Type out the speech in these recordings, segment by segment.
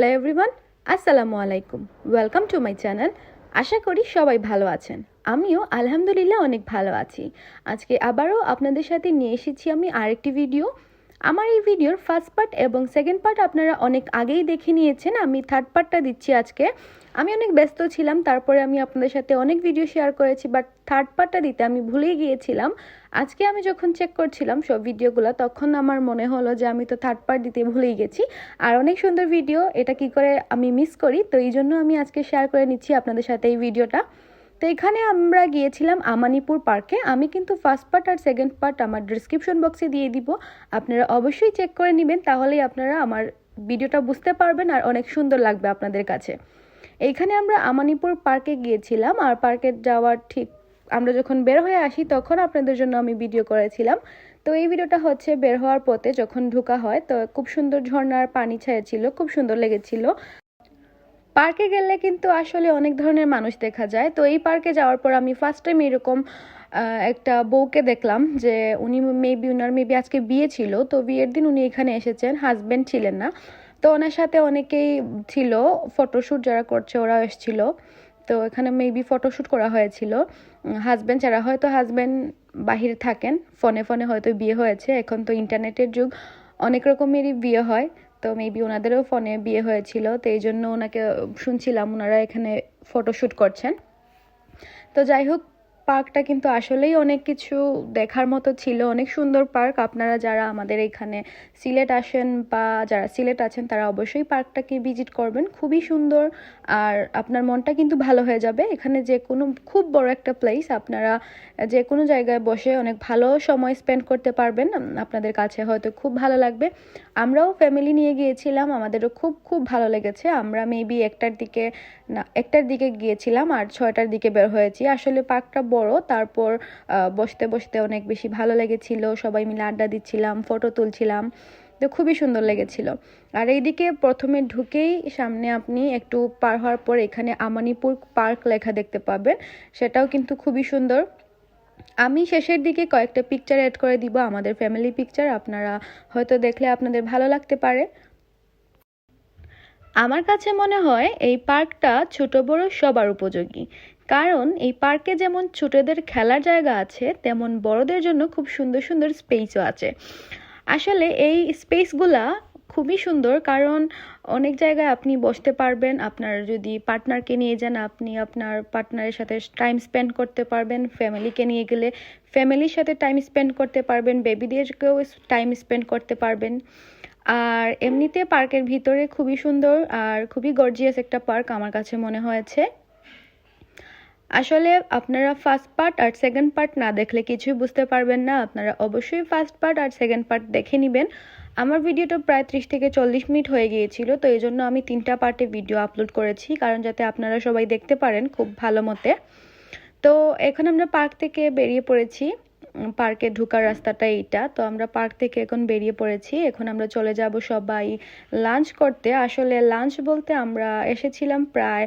Hello everyone আসসালামু আলাইকুম welcome to my channel আশা করি সবাই ভালো আছেন। আমিও আলহামদুলিল্লাহ অনেক ভালো আছি। আজকে আবারও আপনাদের সাথে নিয়ে এসেছি আমি আরেকটি ভিডিও আমার এই ভিডিওর ফার্স্ট পার্ট এবং সেকেন্ড পার্ট আপনারা অনেক আগেই দেখে নিয়েছেন, আমি থার্ড পার্টটা দিচ্ছি আজকে। আমি অনেক ব্যস্ত ছিলাম, তারপরে আমি আপনাদের সাথে অনেক ভিডিও শেয়ার করেছি বাট থার্ড পার্টটা দিতে আমি ভুলেই গিয়েছিলাম। আজকে আমি যখন চেক করছিলাম সব ভিডিওগুলো, তখন আমার মনে হলো যে আমি তো থার্ড পার্ট দিতে ভুলেই গেছি। আর অনেক সুন্দর ভিডিও, এটা কি করে আমি মিস করি? তো এই জন্য আমি আজকে শেয়ার করে নিচ্ছি আপনাদের সাথে এই ভিডিওটা। তো এখানে আমরা গিয়েছিলাম আমানিপুর পার্কে। আমি কিন্তু ফার্স্ট পার্ট আর সেকেন্ড পার্ট আমার ডিসক্রিপশন বক্সে দিয়ে দিব। আপনারা অবশ্যই চেক করে নেবেন, তাহলেই আপনারা আমার ভিডিওটা বুঝতে পারবেন আর অনেক সুন্দর লাগবে আপনাদের কাছে। এইখানে আমরা আমানিপুর পার্কে গিয়েছিলাম আর পার্কে যাওয়ার ঠিক আমরা যখন বের হয়ে আসি তখন আপনাদের জন্য আমি ভিডিও করেছিলাম। তো এই ভিডিওটা হচ্ছে বের হওয়ার পথে যখন ঢোকা হয়, তো খুব সুন্দর ঝর্ণার পানি ছায়া ছিল, খুব সুন্দর লেগেছিল। পার্কে গেলে কিন্তু আসলে অনেক ধরনের মানুষ দেখা যায়। তো এই পার্কে যাওয়ার পর আমি ফার্স্ট টাইম এরকম একটা বউকে দেখলাম যে উনি মেবি উনার মেবি আজকে বিয়ে ছিল। তো বিয়ের দিন উনি এখানে এসেছেন হাজব্যান্ড ছিলেন না। তো ওনার সাথে অনেকেই ছিল ফটোশ্যুট যারা করছে ওরা এসেছিল। তো এখানে মেবি ফটোশ্যুট করা হয়েছিল। হাজব্যান্ড যারা হয়তো হাজব্যান্ড বাহিরে থাকেন। ফোনে ফোনে হয়তো বিয়ে হয়েছে। এখন তো ইন্টারনেটের যুগ। অনেক রকমেরই বিয়ে হয়। তো মেবি ওনাদেরও ফোনে বিয়ে হয়েছিল, তো এই জন্য ওনাকে শুনছিলাম, ওনারা এখানে ফটোশ্যুট করছেন। তো যাই হোক পার্কটা কিন্তু আসলেই অনেক কিছু দেখার মতো ছিল। অনেক সুন্দর পার্ক। আপনারা যারা আমাদের এখানে সিলেট আসেন বা যারা সিলেট আছেন, তারা অবশ্যই পার্কটাকে ভিজিট করবেন। খুবই সুন্দর। আর আপনার মনটা কিন্তু ভালো হয়ে যাবে। এখানে যে কোনো খুব বড় একটা প্লেস আপনারা যে কোনো জায়গায় বসে অনেক ভালো সময় স্পেন্ড করতে পারবেন। আপনাদের কাছে হয়তো খুব ভালো লাগবে। আমরাও ফ্যামিলি নিয়ে গিয়েছিলাম। আমাদেরও খুব খুব ভালো লেগেছে। আমরা মেবি একটার দিকে না, একটার দিকে গিয়েছিলাম আর ছয়টার দিকে বের হয়েছি। আসলে পার্কটা বড়, তারপর বসতে বসতে অনেক বেশি ভালো লেগেছিল, সবাই মিলে আড্ডা দিচ্ছিলাম, ফটো তুলছিলাম, তো খুবই সুন্দর লেগেছিল। আর এইদিকে প্রথমে ঢুকেই সামনে আপনি একটু পার হওয়ার পর এখানে আমানিপুর পার্ক লেখা দেখতে পাবেন, সেটাও কিন্তু খুবই সুন্দর। আমি শেষের দিকে কয়েকটা পিকচার অ্যাড করে দিব, আমাদের ফ্যামিলি পিকচার আপনারা হয়তো দেখলে আপনাদের ভালো লাগতে পারে। আমার কাছে মনে হয় এই পার্কটা ছোট বড় সবার উপযোগী। কারণ এই পার্কে যেমন ছোটদের খেলার জায়গা আছে, তেমন বড়দের জন্য খুব সুন্দর সুন্দর স্পেসও আছে। আসলে এই স্পেসগুলা খুবই সুন্দর কারণ অনেক জায়গায় আপনি বসতে পারবেন, আপনার যদি পার্টনারকে নিয়ে যান আপনি আপনার পার্টনারের সাথে টাইম স্পেন্ড করতে পারবেন ফ্যামিলিকে নিয়ে গেলে ফ্যামিলির সাথে টাইম স্পেন্ড করতে পারবেন বেবিদেরকেও টাইম স্পেন্ড করতে পারবেন। আর এমনিতে পার্কের ভিতরে খুবই সুন্দর আর খুবই গর্জিয়াস একটা পার্ক আমার কাছে মনে হয়েছে। আসলে আপনারা ফার্স্ট পার্ট আর সেকেন্ড পার্ট না দেখলে কিছুই বুঝতে পারবেন না। আপনারা অবশ্যই ফার্স্ট পার্ট আর সেকেন্ড পার্ট দেখে নেবেন। আমার ভিডিওটা প্রায় ত্রিশ থেকে চল্লিশ মিনিট হয়ে গিয়েছিল, তো এই জন্য আমি তিনটা পার্টে ভিডিও আপলোড করেছি, কারণ যাতে আপনারা সবাই দেখতে পারেন খুব ভালো মতে। তো এখন আমরা পার্ক থেকে বেরিয়ে পড়েছি। পার্কে ঢুকার রাস্তাটা এইটা। তো আমরা পার্ক থেকে এখন বেরিয়ে পড়েছি। এখন আমরা চলে যাব সবাই লাঞ্চ করতে। আসলে লাঞ্চ বলতে আমরা এসেছিলাম প্রায়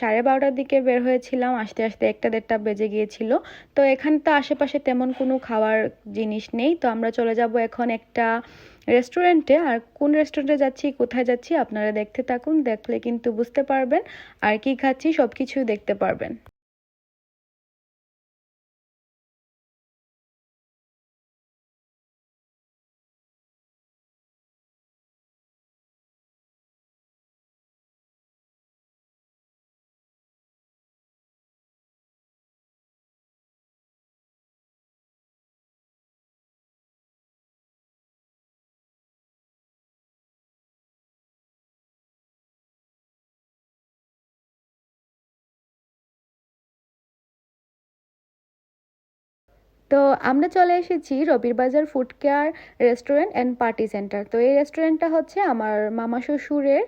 সাড়ে বারোটার দিকে বের হয়েছিলাম। আসতে আসতে একটা দেড়টা বেজে গিয়েছিল। তো এখানে তো আশেপাশে তেমন কোনো খাওয়ার জিনিস নেই। তো আমরা চলে যাব এখন একটা রেস্টুরেন্টে। আর কোন রেস্টুরেন্টে যাচ্ছি, কোথায় যাচ্ছি, আপনারা দেখতে থাকুন। দেখলে কিন্তু বুঝতে পারবেন। আর কি খাচ্ছি সব কিছুই দেখতে পারবেন। তো আমরা চলে এসেছি Rabir Bazar food care restaurant and party centre তো এই রেস্টুরেন্টটা হচ্ছে আমার মামা শ্বশুরের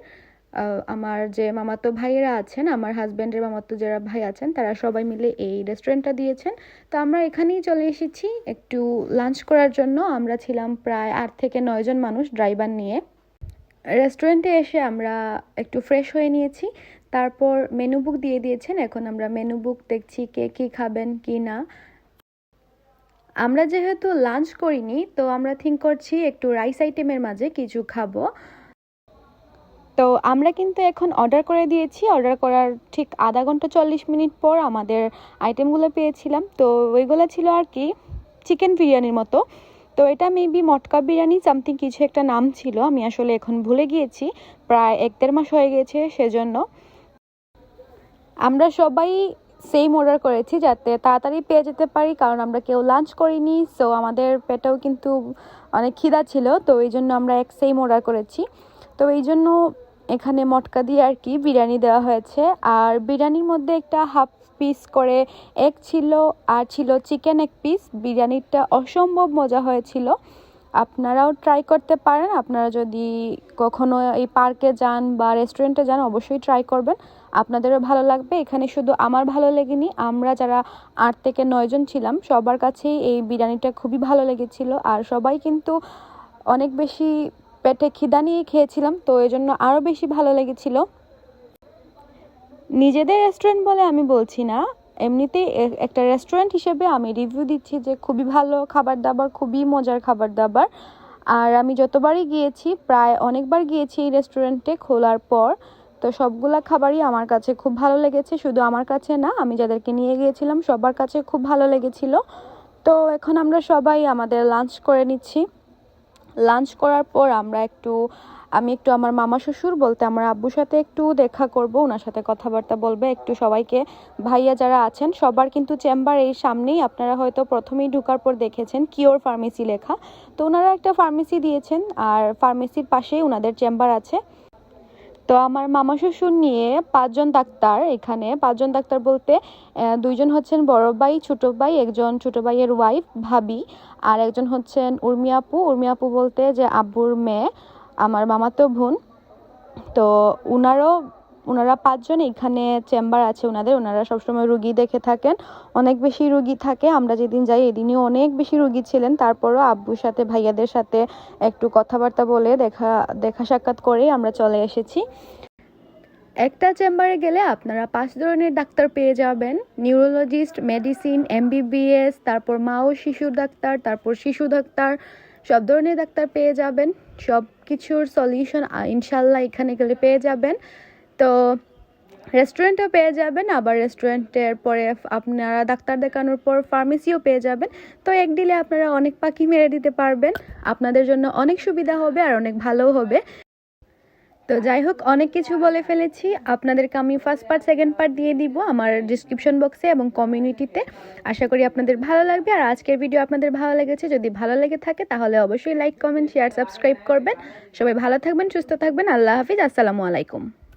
আমার যে মামাতো ভাইয়েরা আছেন, আমার হাজব্যান্ডের মামাতো যারা ভাই আছেন, তারা সবাই মিলে এই রেস্টুরেন্টটা দিয়েছেন। তো আমরা এখানেই চলে এসেছি একটু লাঞ্চ করার জন্য। আমরা ছিলাম প্রায় আট থেকে নয়জন মানুষ ড্রাইভার নিয়ে। রেস্টুরেন্টে এসে আমরা একটু ফ্রেশ হয়ে নিয়েছি। তারপর মেনু বুক দিয়ে দিয়েছেন। এখন আমরা মেনু বুক দেখছি কে কী খাবেন, কি না। আমরা যেহেতু লাঞ্চ করিনি, তো আমরা থিঙ্ক করছি একটু রাইস আইটেমের মাঝে কিছু খাব। তো আমরা কিন্তু এখন অর্ডার করে দিয়েছি। অর্ডার করার ঠিক আধা ঘণ্টা চল্লিশ মিনিট পর আমাদের আইটেমগুলো পেয়েছিলাম। তো ওইগুলো ছিল আর কি চিকেন বিরিয়ানির মতো। তো এটা মেবি মটকা বিরিয়ানি সামথিং কিছু একটা নাম ছিল, আমি আসলে এখন ভুলে গিয়েছি। প্রায় এক দেড় মাস হয়ে গেছে সেজন্য। আমরা সবাই সেম অর্ডার করেছি যাতে তাড়াতাড়ি পেয়ে যেতে পারি, কারণ আমরা কেউ লাঞ্চ করিনি সো আমাদের পেটেও কিন্তু অনেক খিদা ছিল, তো এই জন্য আমরা এক সেম অর্ডার করেছি। তো এই জন্য এখানে মটকা দিয়ে আর কি বিরিয়ানি দেওয়া হয়েছে, আর বিরিয়ানির মধ্যে একটা হাফ পিস করে এক ছিল, আর ছিল চিকেন এক পিস বিরিয়ানিটা অসম্ভব মজা হয়েছিল। আপনারাও ট্রাই করতে পারেন। আপনারা যদি কখনো এই পার্কে যান বা রেস্টুরেন্টে যান, অবশ্যই ট্রাই করবেন। আপনাদেরও ভালো লাগবে। এখানে শুধু আমার ভালো লেগেনি, আমরা যারা আট থেকে নয়জন ছিলাম, সবার কাছেই এই বিরিয়ানিটা খুবই ভালো লেগেছিল। আর সবাই কিন্তু অনেক বেশি পেটে খিদা নিয়ে খেয়েছিলাম, তো এই জন্য আরও বেশি ভালো লেগেছিল। নিজেদের রেস্টুরেন্ট বলে আমি বলছি না এমনিতেই একটা রেস্টুরেন্ট হিসেবে আমি রিভিউ দিচ্ছি যে খুবই ভালো খাবার দাবার খুবই মজার খাবার দাবার আর আমি যতবারই গিয়েছি, প্রায় অনেকবার গিয়েছি এই রেস্টুরেন্টে খোলার পর, তো সবগুলা খাবারই আমার কাছে খুব ভালো লেগেছে। শুধু আমার কাছে না, আমি যাদেরকে নিয়ে গিয়েছিলাম, সবার কাছে খুব ভালো লেগেছিল। তো এখন আমরা সবাই আমাদের লাঞ্চ করে নিচ্ছি। লাঞ্চ করার পর আমরা একটু আমি একটু আমার মামা শ্বশুর বলতে আমার আব্বুর সাথে একটু দেখা করব, ওনার সাথে কথাবার্তা বলবে, একটু সবাইকে। ভাইয়া যারা আছেন, সবার কিন্তু চেম্বার এই সামনেই, আপনারা হয়তো প্রথমেই ঢুকার পর দেখেছেন কিওর ফার্মেসি লেখা। তো ওনারা একটা ফার্মেসি দিয়েছেন, আর ফার্মেসির পাশেই ওনাদের চেম্বার আছে। তো আমার মামা শ্বশুর নিয়ে পাঁচজন ডাক্তার এখানে। পাঁচজন ডাক্তার বলতে দুইজন হচ্ছেন বড় ভাই, ছোটো ভাই, একজন ছোট ভাইয়ের ওয়াইফ ভাবি, আর একজন হচ্ছেন উর্মি আপু। উর্মি আপু বলতে যে আব্বুর মেয়ে। আমার মামাতো বোন। তো উনারও ওনারা পাঁচজন এখানে চেম্বার আছে ওনাদের ওনারা সবসময় রুগী দেখে থাকেন। অনেক বেশি রুগী থাকে। আমরা যেদিন যাই এদিনই অনেক বেশি রুগী ছিলেন। তারপরও আব্বুর সাথে, ভাইয়াদের সাথে একটু কথাবার্তা বলে দেখা দেখা সাক্ষাৎ করেই আমরা চলে এসেছি। একটা চেম্বারে গেলে আপনারা পাঁচ ধরনের ডাক্তার পেয়ে যাবেন। নিউরোলজিস্ট, মেডিসিন, এমবিবিএস, তারপর মা ও শিশু ডাক্তার, তারপর শিশু ডাক্তার, সব ধরনের ডাক্তার পেয়ে যাবেন। সব কিছুর সলিউশন ইনশাল্লাহ এখানে গেলে পেয়ে যাবেন। তো রেস্টুরেন্টও পেয়ে যাবেন, আবার রেস্টুরেন্টের পরে আপনারা ডাক্তার দেখানোর পর ফার্মেসিও পেয়ে যাবেন। তো এক দিলে আপনারা অনেক পাখি মেরে দিতে পারবেন। আপনাদের জন্য অনেক সুবিধা হবে আর অনেক ভালোও হবে। তো যাই হোক, অনেক কিছু বলে ফেলেছি। আপনাদেরকে আমি ফার্স্ট পার্ট সেকেন্ড পার্ট দিয়ে দিব আমার ডিসক্রিপশন বক্সে এবং কমিউনিটিতে আশা করি আপনাদের ভালো লাগবে। আর আজকের ভিডিও আপনাদের ভালো লেগেছে, যদি ভালো লেগে থাকে তাহলে অবশ্যই লাইক কমেন্ট শেয়ার সাবস্ক্রাইব করবেন। সবাই ভালো থাকবেন, সুস্থ থাকবেন। আল্লাহ হাফিজ, আসসালামু আলাইকুম।